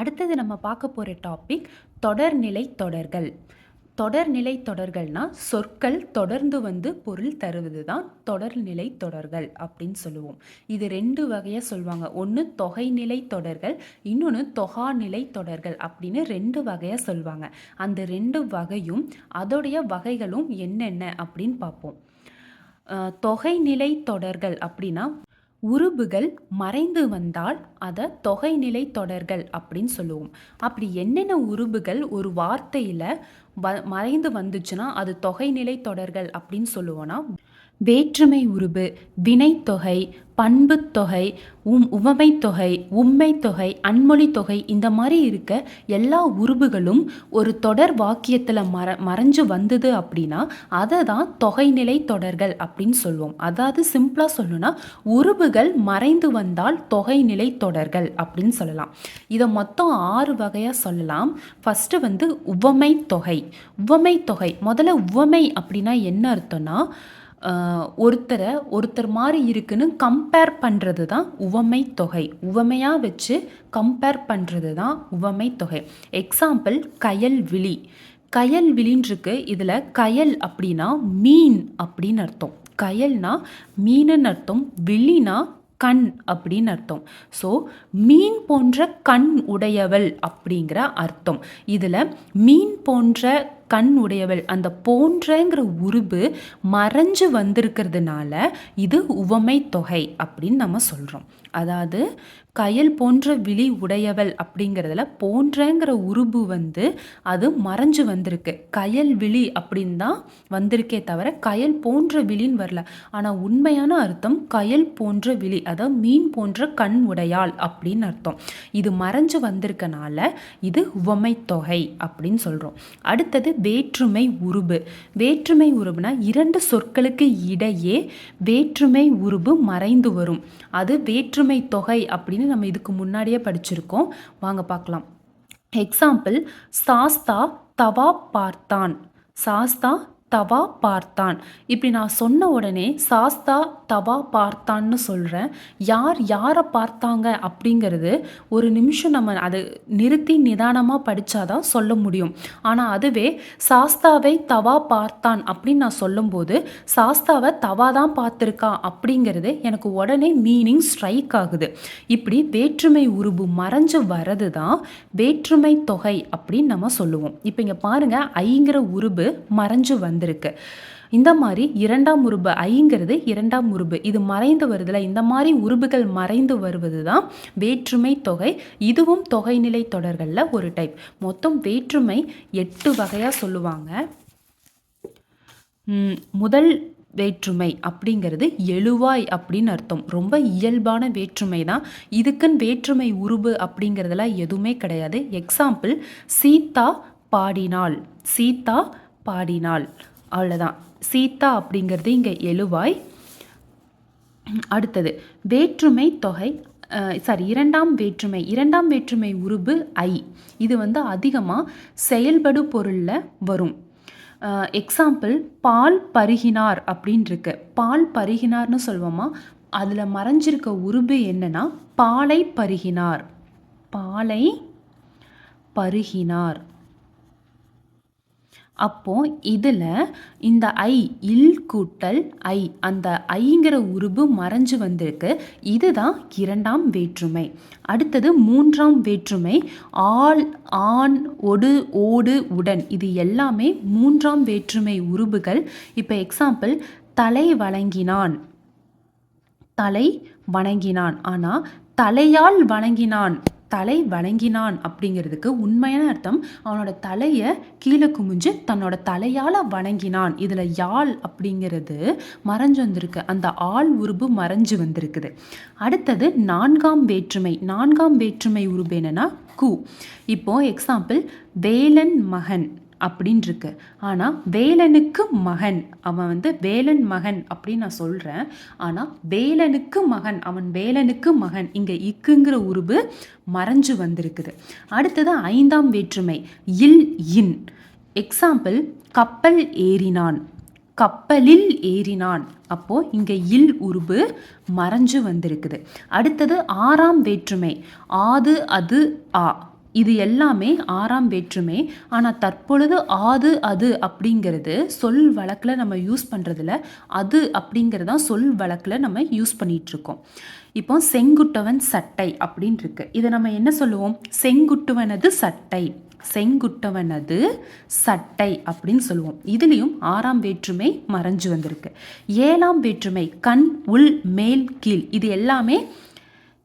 அடுத்தது நம்ம பார்க்க போகிற டாபிக் தொடர்நிலை தொடர்கள். தொடர்நிலை தொடர்கள்னா சொற்கள் தொடர்ந்து வந்து பொருள் தருவது தான் தொடர்நிலை தொடர்கள் அப்படின்னு சொல்லுவோம். இது ரெண்டு வகையாக சொல்லுவாங்க ஒன்று தொகைநிலை தொடர்கள் இன்னொன்று தொகாநிலை தொடர்கள் அப்படின்னு ரெண்டு வகையாக சொல்லுவாங்க அந்த ரெண்டு வகையும் அதோடைய வகைகளும் என்னென்ன அப்படின்னு பார்ப்போம். தொகைநிலை தொடர்கள் அப்படின்னா உருபுகள் மறைந்து வந்தால் அதை தொகைநிலை தொடர்கள் அப்படின்னு சொல்லுவோம். அப்படி என்னென்ன உருபுகள் ஒரு வார்த்தையில் வ மறைந்து வந்துச்சுன்னா அது தொகைநிலை தொடர்கள் அப்படின்னு சொல்லுவோன்னா வேற்றுமை உருபு வினைத்தொகை பண்புத்தொகை உம் உவமைத்தொகை உம்மைத்தொகை அன்மொழி தொகை இந்த மாதிரி இருக்க எல்லா உருபுகளும் ஒரு தொடர் வாக்கியத்தில் மற மறைஞ்சு வந்தது அப்படின்னா அதை தான் தொகைநிலை தொடர்கள் அப்படின்னு சொல்லுவோம் அதாவது சிம்பிளாக சொல்லணும்னா உருபுகள் மறைந்து வந்தால் தொகைநிலை தொடர்கள் அப்படின்னு சொல்லலாம். இதை மொத்தம் ஆறு வகையாக சொல்லலாம். ஃபஸ்ட்டு வந்து உவமை தொகை. உவமை தொகை. முதல்ல உவமை அப்படின்னா என்ன அர்த்தம்னா ஒருத்தரை ஒருத்தர் மாதிரி இருக்குன்னு கம்பேர் பண்ணுறது தான் உவமை தொகை. உவமையாக வச்சு கம்பேர் பண்ணுறது தான் உவமை தொகை. எக்ஸாம்பிள் கயல் விழி. கயல் விழின்ருக்கு இதில் கயல் அப்படின்னா மீன் அப்படின்னு அர்த்தம். கயல்னா மீனுன்னு அர்த்தம். விழினா கண் அப்படின்னு அர்த்தம். ஸோ மீன் போன்ற கண் உடையவள் அப்படிங்கிற அர்த்தம். இதில் மீன் போன்ற கண் உடையவள். அந்த போன்றங்கிற உருபு மறைஞ்சு வந்திருக்கிறதுனால இது உவமை தொகை அப்படின்னு நம்ம சொல்கிறோம் அதாவது கயல் போன்ற விழி உடையவள் அப்படிங்கிறதுல போன்றங்கிற உருபு வந்து அது மறைஞ்சு வந்திருக்கு. கயல் விழி அப்படின்னு தான் வந்திருக்கே தவிர கயல் போன்ற விழின்னு வரல. ஆனால் உண்மையான அர்த்தம் கயல் போன்ற விழி அதாவது மீன் போன்ற கண் உடையாள் அப்படின்னு அர்த்தம். இது மறைஞ்சு வந்திருக்கனால இது உவமை தொகை அப்படின்னு சொல்கிறோம் அடுத்தது வேற்றுமை உருபு. வேற்றுமை உருபுனா இரண்டு சொற்களுக்கு இடையே வேற்றுமை உருபு மறைந்து வரும். அது ஒற்றுமை தொகை அப்படின்னு நம்ம இதுக்கு முன்னாடியே படிச்சிருக்கோம். வாங்க பார்க்கலாம். எக்ஸாம்பிள் சாஸ்தா தவா பார்த்தான். சாஸ்தா தவா பார்த்தான். இப்படி நான் சொன்ன உடனே சாஸ்தா தவா பார்த்தான்னு சொல்கிறேன் யார் யாரை பார்த்தாங்க அப்படிங்கிறது ஒரு நிமிஷம் நம்ம அதை நிறுத்தி நிதானமாக படித்தாதான் சொல்ல முடியும். ஆனால் அதுவே சாஸ்தாவை தவா பார்த்தான் அப்படின்னு நான் சொல்லும்போது சாஸ்தாவை தவா தான் பார்த்துருக்கா அப்படிங்கிறது எனக்கு உடனே மீனிங் ஸ்ட்ரைக் ஆகுது. இப்படி வேற்றுமை உருபு மறைஞ்சு வர்றது தான் வேற்றுமை தொகை அப்படின்னு நம்ம சொல்லுவோம். இப்போ இங்கே பாருங்கள் ஐங்கிற உருபு மறைஞ்சு வந்து வந்திருக்கு. இந்த மாதிரி இரண்டாம் உருபு ஐங்கிறது இரண்டாம் உருபு. இது மறைந்து வருதுல இந்த மாதிரி உருபுகள் மறைந்து வருவது தான் வேற்றுமை தொகை. இதுவும் தொகைநிலை தொடர்களில் ஒரு டைப் மொத்தம் வேற்றுமை எட்டு வகையாக சொல்லுவாங்க. முதல் வேற்றுமை அப்படிங்கிறது எழுவாய் அப்படின்னு அர்த்தம். ரொம்ப இயல்பான வேற்றுமை தான். இதுக்குன்னு வேற்றுமை உருபு அப்படிங்கிறதெல்லாம் எதுவுமே கிடையாது. எக்ஸாம்பிள் சீதா பாடினாள். சீதா பாடினாள். அவ்வளோதான் சீதா அப்படிங்கிறது இங்கே எழுவாய். அடுத்தது வேற்றுமை தொகை சாரி இரண்டாம் வேற்றுமை இரண்டாம் வேற்றுமை உருபு ஐ. இது வந்து அதிகமாக செயல்படு பொருளில் வரும். எக்ஸாம்பிள் பால் பருகினார் அப்படின்னு இருக்கு பால் பருகினார்னு சொல்வோமா? அதில் மறைஞ்சிருக்க உருபு என்னன்னா பாலை பருகினார். பாலை பருகினார். அப்போது இதில் இந்த ஐ இல் கூட்டல் ஐ அந்த ஐங்கிற உருபு மறைஞ்சு வந்திருக்கு. இதுதான் இரண்டாம் வேற்றுமை. அடுத்தது மூன்றாம் வேற்றுமை. ஆள் ஆண் ஒடு ஓடு உடன். இது எல்லாமே மூன்றாம் வேற்றுமை உருபுகள். இப்போ எக்ஸாம்பிள் தலை வழங்கினான் தலை வணங்கினான். ஆனால் தலையால் வணங்கினான். தலை வணங்கினான் அப்படிங்கிறதுக்கு உண்மையான அர்த்தம். அவனோட தலையை கீழே குமிஞ்சு தன்னோட தலையால் வணங்கினான். இதில் யாழ் அப்படிங்கிறது மறைஞ்சு வந்திருக்கு. அந்த ஆள் உருபு மறைஞ்சு வந்திருக்குது. அடுத்தது நான்காம் வேற்றுமை. நான்காம் வேற்றுமை உருபு என்னன்னா கு. இப்போ எக்ஸாம்பிள் வேலன் மகன். அப்படின்னு இருக்கு ஆனால் வேலனுக்கு மகன். அவன் வந்து வேலன் மகன் அப்படின்னு நான் சொல்கிறேன் ஆனால் வேலனுக்கு மகன் அவன் வேலனுக்கு மகன் இங்கே இக்குங்கிற உருபு மறைஞ்சு வந்திருக்குது. அடுத்தது ஐந்தாம் வேற்றுமை இல் இன். எக்ஸாம்பிள் கப்பல் ஏறினான். கப்பலில் ஏறினான். அப்போ இங்க இல் உருபு மறைஞ்சு வந்திருக்குது. அடுத்தது ஆறாம் வேற்றுமை ஆது அது ஆ. இது எல்லாமே ஆறாம் வேற்றுமை. ஆனால் தற்பொழுது ஆது அது அப்படிங்கிறது சொல் வழக்கில் நம்ம யூஸ் பண்ணுறதுல அது அப்படிங்கிறதான் சொல் வழக்கில் நம்ம யூஸ் பண்ணிகிட்ருக்கோம் இப்போ செங்குட்டவன் சட்டை அப்படின்னு இருக்கு இதை நம்ம என்ன சொல்லுவோம்? செங்குட்டுவனது சட்டை. செங்குட்டவனது சட்டை அப்படின்னு சொல்லுவோம். இதுலேயும் ஆறாம் வேற்றுமை மறைஞ்சு வந்திருக்கு. ஏழாம் வேற்றுமை கண் உள் மேல் கீழ். இது எல்லாமே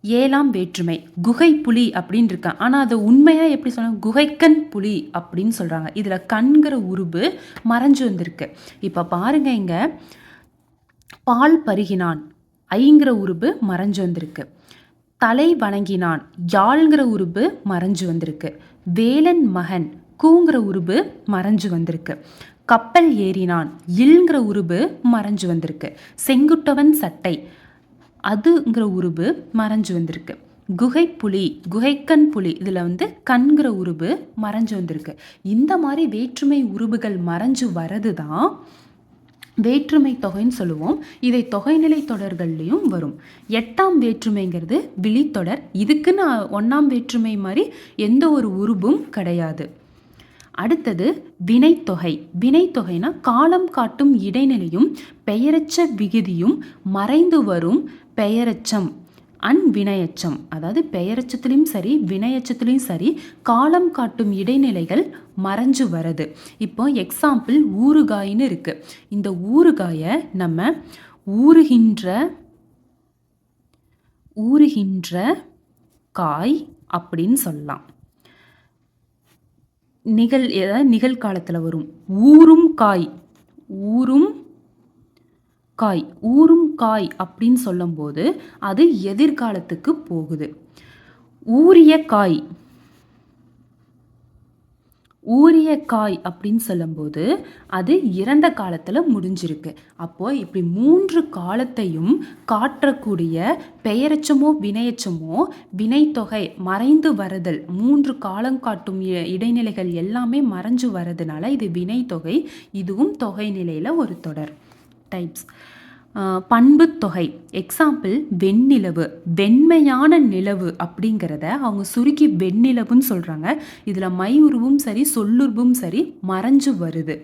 ஏழாம் வேற்றுமை குகை புலி அப்படின்னு இருக்கான் ஆனால் அதை உண்மையாக எப்படி சொல்லுவாங்க குகைக்கண் புலி அப்படின்னு சொல்கிறாங்க இதில் கண்கிற உருவு மறைஞ்சு வந்திருக்கு. இப்போ பாருங்க இங்கே பால் பருகினான் ஐங்கிற உருபு மறைஞ்சு வந்திருக்கு. தலை வணங்கினான் யாழ்ங்கிற உருபு மறைஞ்சு வந்திருக்கு. வேலன் மகன் கூங்கிற உருபு மறைஞ்சு வந்திருக்கு. கப்பல் ஏறினான் இல்ங்கிற உருபு மறைஞ்சு வந்திருக்கு. செங்குட்டவன் சட்டை அதுங்கிற உருபு மறைஞ்சு வந்திருக்கு. குகை புலி குகைக்கண் புலி இதில் வந்து கண்கிற உருபு மறைஞ்சு வந்திருக்கு. இந்த மாதிரி வேற்றுமை உருபுகள் மறைஞ்சு வரது தான் வேற்றுமை தொகைன்னு சொல்லுவோம். இதை தொகைநிலை தொடர்கள்லையும் வரும். எட்டாம் வேற்றுமைங்கிறது விழித்தொடர். இதுக்குன்னு ஒன்றாம் வேற்றுமை மாதிரி எந்த ஒரு உருபும் கிடையாது. அடுத்தது வினைத்தொகை. வினைத்தொகைனா காலம் காட்டும் இடைநிலையும் பெயரச்ச விகுதியும் மறைந்து வரும் பெயரச்சம் அன்வினையச்சம் அதாவது பெயரச்சத்துலேயும் சரி வினையச்சத்துலேயும் சரி காலம் காட்டும் இடைநிலைகள் மறைஞ்சு வருது. இப்போ எக்ஸாம்பிள் ஊறுகாயின்னு இருக்குது இந்த ஊறுகாயை நம்ம ஊறுகின்ற ஊறுகின்ற காய் அப்படின்னு சொல்லலாம். நிகழ் ஏதாவது நிகழ்காலத்தில் வரும். ஊறும் காய். ஊறும் காய் ஊறும் காய் அப்படின்னு சொல்லும்போது அது எதிர்காலத்துக்கு போகுது. ஊரிய காய் ஊரிய காய் அப்படின்னு சொல்லும்போது அது இறந்த காலத்தில் முடிஞ்சிருக்கு. அப்போது இப்படி மூன்று காலத்தையும் காட்டக்கூடிய பெயரச்சமோ வினையச்சமோ வினைத்தொகை மறைந்து வருதல் மூன்று காலம் காட்டும் இடைநிலைகள் எல்லாமே மறைஞ்சு வரதுனால இது வினைத்தொகை இதுவும் தொகை நிலையில் ஒரு தொடர். டைப்ஸ் பண்புத்தொகை தொகை. எக்ஸாம்பிள் வெண்ணிலவு. வெண்மையான நிலவு அப்படிங்கிறத அவங்க சுருக்கி வெண்ணிலவுன்னு சொல்கிறாங்க இதில் மை உருவும் சரி சொல்லுருவும் சரி மறைஞ்சு வருது.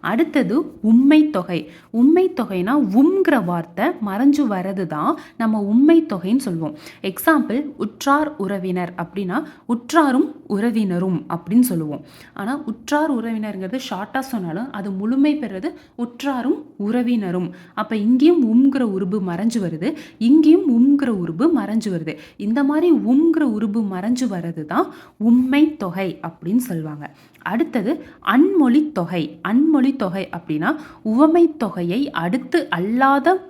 அடுத்தது உண்மை தொகை உண்மை தொகைனா உம்ங்கிற வார்த்தை மறைஞ்சு வர்றது தான் நம்ம உண்மை தொகைன்னு சொல்லுவோம் எக்ஸாம்பிள் உற்றார் உறவினர் அப்படின்னா உற்றாரும் உறவினரும் அப்படின்னு சொல்லுவோம். ஆனால் உற்றார் உறவினருங்கிறது ஷார்ட்டாக சொன்னாலும் அது முழுமை பெறுறது உற்றாரும் உறவினரும். அப்போ இங்கேயும் உம்ங்கிற உருபு மறைஞ்சு வருது. இங்கேயும் உம்ங்கிற உருபு மறைஞ்சு வருது. இந்த மாதிரி உம்ங்கிற உருபு மறைஞ்சு வர்றது தான் உண்மை தொகை அப்படின்னு சொல்லுவாங்க அடுத்தது அன்மொழி தொகை. அன்மொழி தொகை அப்படின்னா உவமை தொகையை அடுத்து அல்லாத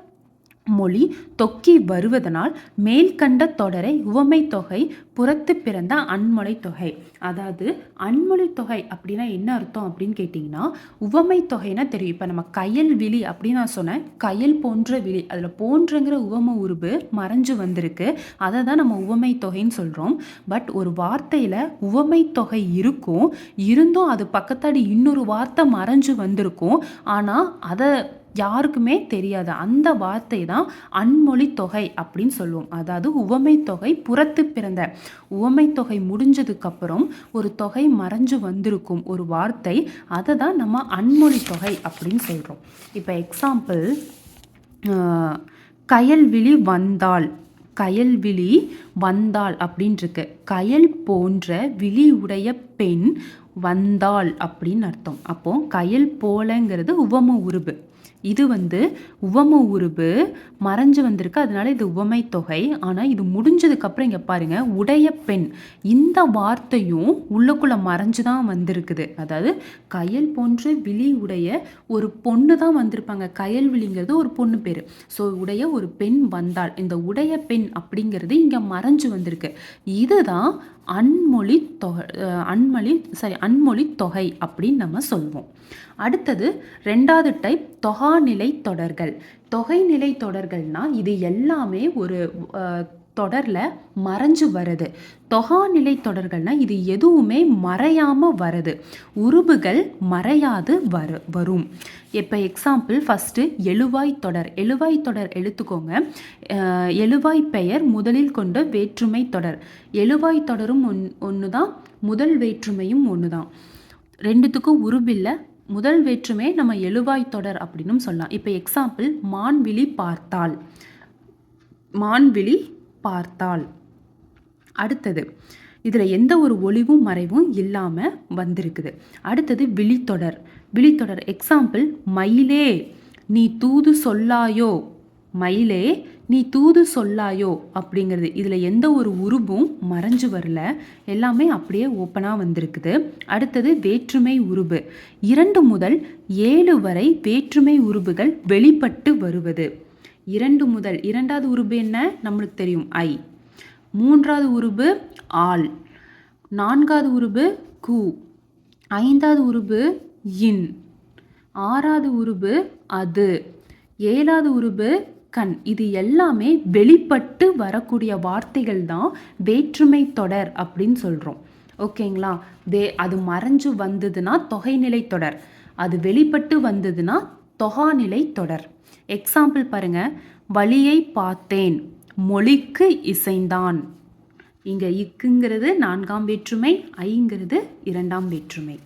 மொழி தொக்கி வருவதனால் மேல்கண்ட தொடரை உவமை தொகை புறத்து பிறந்த அன்மொழி தொகை. அதாவது அன்மொழி தொகை அப்படின்னா என்ன அர்த்தம் அப்படின்னு கேட்டிங்கன்னா உவமை தொகைனா தெரியும். இப்போ நம்ம கயல் விழி அப்படின்னு நான் சொன்னேன். கயல் போன்ற விழி. அதில் போன்றங்கிற உவம உருவு மறைஞ்சு வந்திருக்கு. அதை தான் நம்ம உவமை தொகைன்னு சொல்கிறோம் பட் ஒரு வார்த்தையில் உவமை தொகை இருக்கும். இருந்தும் அது பக்கத்தாடி இன்னொரு வார்த்தை மறைஞ்சு வந்திருக்கும். ஆனால் அதை யாருக்குமே தெரியாது. அந்த வார்த்தை தான் அன்மொழி தொகை அப்படின்னு சொல்லுவோம். அதாவது உவமை தொகை புறத்து பிறந்த. உவமை தொகை முடிஞ்சதுக்கப்புறம் ஒரு தொகை மறைஞ்சு வந்திருக்கும் ஒரு வார்த்தை. அதை தான் நம்ம அன்மொழி தொகை அப்படின்னு சொல்கிறோம் இப்போ எக்ஸாம்பிள் கயல்விழி வந்தாள். கயல்விழி வந்தாள் அப்படின்ட்டுருக்கு கயல் போன்ற விழி உடைய பெண் வந்தாள் அப்படின்னு அர்த்தம். அப்போ கயல் போலங்கிறது உவம உருபு. இது வந்து உவம உருபு மறைஞ்சு வந்திருக்கு. அதனால இது உவமை தொகை. ஆனால் இது முடிஞ்சதுக்கப்புறம் இங்கே பாருங்கள் உடைய பெண். இந்த வார்த்தையும் உள்ளுக்குள்ளே மறைஞ்சு தான் வந்திருக்குது. அதாவது கயல் போன்ற விழி உடைய ஒரு பொண்ணு தான் வந்திருப்பாங்க. கயல் விழிங்கிறது ஒரு பொண்ணு பேர். ஸோ உடைய ஒரு பெண் வந்தாள். இந்த உடைய பெண் அப்படிங்கிறது இங்கே மறைஞ்சு வந்திருக்கு. இதுதான் அன்மொழி தொகை அன்மொழி சாரி அன்மொழி தொகை அப்படின்னு நம்ம சொல்வோம். அடுத்தது ரெண்டாவது டைப் தொகா தொகாநிலை தொடர்கள். தொகைநிலை தொடர்கள்னால் இது எல்லாமே ஒரு தொடரில் மறைஞ்சு வருது. தொகாநிலை தொடர்கள்னால் இது எதுவுமே மறையாமல் வருது. உருபுகள் மறையாது வரு வரும். இப்போ எக்ஸாம்பிள் ஃபஸ்ட்டு எழுவாய் தொடர். எழுவாய் தொடர் எடுத்துக்கோங்க எழுவாய் பெயர் முதலில் கொண்ட வேற்றுமை தொடர். எழுவாய் தொடரும் ஒன் ஒன்று தான் முதல் வேற்றுமையும் ஒன்று தான் ரெண்டுத்துக்கும் உருபில்லை முதல் வேற்றுமே நம்ம எழுவாய் தொடர் அப்படின்னும் சொல்லலாம். இப்போ எக்ஸாம்பிள் மான்விழி பார்த்தால் மான்விழி பார்த்தால் அடுத்தது இதில் எந்த ஒரு ஒளிவும் மறைவும் இல்லாமல் வந்திருக்குது. அடுத்தது விழித்தொடர். விழித்தொடர் எக்ஸாம்பிள் மயிலே நீ தூது சொல்லாயோ? மயிலே நீ தூது சொல்லாயோ அப்படிங்கிறது. இதில் எந்த ஒரு உருவும் மறைஞ்சு வரல. எல்லாமே அப்படியே ஓப்பனாக வந்திருக்குது. அடுத்தது வேற்றுமை உருபு. இரண்டு முதல் ஏழு வரை வேற்றுமை உருபுகள் வெளிப்பட்டு வருவது. இரண்டு முதல் இரண்டாவது உருபு என்ன? நம்மளுக்கு தெரியும் ஐ. மூன்றாவது உருபு ஆல் நான்காவது உருபு கு. ஐந்தாவது உருபு இன். ஆறாவது உருபு அது. ஏழாவது உருபு கண். இது எல்லாமே வெளிப்பட்டு வரக்கூடிய வார்த்தைகள் தான் வேற்றுமை தொடர் அப்படின்னு சொல்கிறோம் ஓகேங்களா? வே அது மறைஞ்சு வந்ததுன்னா தொகைநிலை தொடர். அது வெளிப்பட்டு வந்ததுன்னா தொகாநிலை தொடர். எக்ஸாம்பிள் பாருங்க. வழியை பார்த்தேன். மொழிக்கு இசைந்தான். இங்கே இக்குங்கிறது நான்காம் வேற்றுமை ஐங்கிறது இரண்டாம் வேற்றுமை.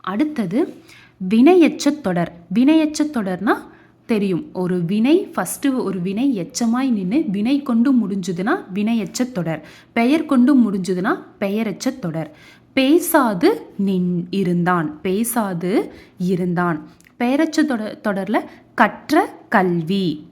அடுத்தது வினையச்ச தொடர். வினையச்ச தொடர்னா தெரியும். ஒரு வினை ஃபஸ்ட்டு ஒரு வினை எச்சமாய் நின்று வினை கொண்டு முடிஞ்சுதுன்னா வினையச்ச தொடர். பெயர் கொண்டு முடிஞ்சுதுன்னா பெயரச்ச தொடர். பேசாது நின் இருந்தான். பேசாது இருந்தான். பெயரச்ச தொடர் தொடரில் கற்ற கல்வி.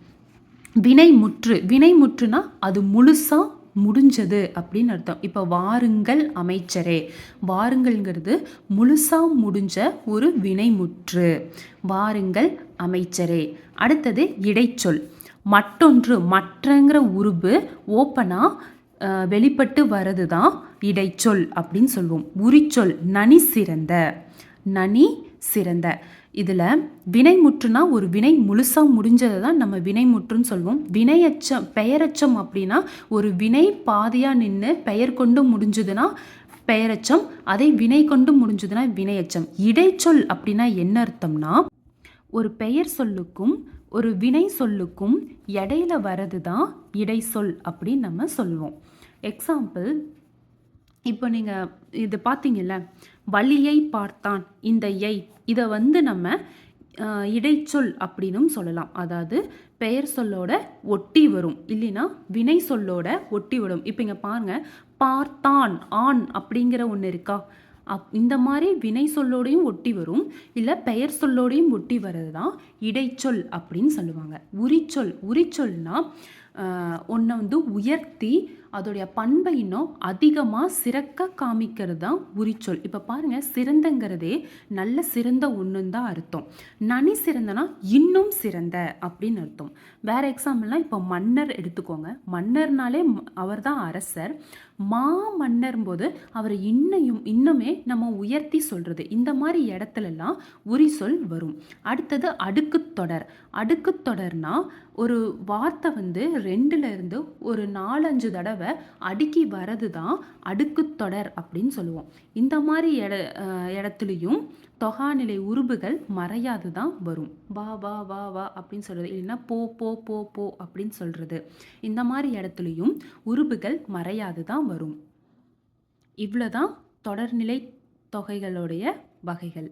வினை முற்று. வினை முற்றுனா அது முழுசாக முடிஞ்சது அப்படின்னு அர்த்தம். இப்போ வாருங்கள் அமைச்சரே. வாருங்கள்ங்கிறது முழுசாக முடிஞ்ச ஒரு வினைமுற்று. வாருங்கள் அமைச்சரே. அடுத்தது இடைச்சொல். மற்றொன்று மற்றங்கிற உருபு ஓப்பனாக வெளிப்பட்டு வர்றது தான் இடைச்சொல் அப்படின்னு சொல்லுவோம் உரிச்சொல் நனி சிறந்த. நனி சிறந்த. இதில் வினைமுற்றுனா ஒரு வினை முழுசாக முடிஞ்சதை தான் நம்ம வினைமுற்றுன்னு சொல்லுவோம் வினையச்சம் பெயரச்சம் அப்படின்னா ஒரு வினை பாதியாக நின்று பெயர் கொண்டு முடிஞ்சதுன்னா பெயரச்சம் அதை வினை கொண்டு முடிஞ்சதுன்னா வினையச்சம். இடைச்சொல் அப்படின்னா என்ன அர்த்தம்னா ஒரு பெயர் சொல்லுக்கும் ஒரு வினை சொல்லுக்கும் இடையில வர்றது தான் இடைச்சொல் அப்படின்னு நம்ம சொல்லுவோம் எக்ஸாம்பிள் இப்போ நீங்கள் இது பார்த்தீங்கல்ல வழியை பார்த்தான். இந்த எய் இதை வந்து நம்ம இடைச்சொல் அப்படின்னும் சொல்லலாம். அதாவது பெயர் சொல்லோட ஒட்டி வரும். இல்லைன்னா வினை சொல்லோட ஒட்டி வரும். இப்போ இங்கே பாருங்க. பார்த்தான் ஆண் அப்படிங்கிற ஒன்று இருக்கா? அப் இந்த மாதிரி வினை சொல்லோடையும் ஒட்டி வரும். இல்லை பெயர் சொல்லோடையும் ஒட்டி வர்றது தான் இடைச்சொல் அப்படின்னு சொல்லுவாங்க. உரிச்சொல். உரிச்சொல்னா ஒன்றை வந்து உயர்த்தி அதோடைய பண்பை இன்னும் அதிகமாக சிறக்க காமிக்கிறது தான் உரிச்சொல். இப்போ பாருங்கள் சிறந்தங்கிறதே நல்ல சிறந்த ஒன்றுன்னு தான் அர்த்தம். நனி சிறந்தனா இன்னும் சிறந்த அப்படின்னு அர்த்தம். வேற எக்ஸாம்பிள்னால் இப்போ மன்னர் எடுத்துக்கோங்க. மன்னர்னாலே அவர் தான் அரசர். மா மன்னர் போது அவரை இன்னையும் இன்னுமே நம்ம உயர்த்தி சொல்கிறது இந்த மாதிரி இடத்துலலாம் உரி சொல் வரும். அடுத்தது அடுக்கு தொடர். அடுக்கு தொடர்னா ஒரு வார்த்தை வந்து ரெண்டுல இருந்து ஒரு நாலஞ்சு தடவை அடுக்கி வரது தான் அடுக்குத் தொடர் அப்படின்னு சொல்லுவோம். இந்த மாதிரி இட இடத்துலையும் தொகாநிலை உருபுகள் மறையாது தான் வரும். வா வா வா வா அப்படின்னு சொல்கிறது இல்லைன்னா போ போ போ போ அப்படின்னு சொல்கிறது இந்த மாதிரி இடத்துலையும் உருபுகள் மறையாது தான் வரும். இவ்வளோ தான் தொடர்நிலை தொகைகளுடைய வகைகள்.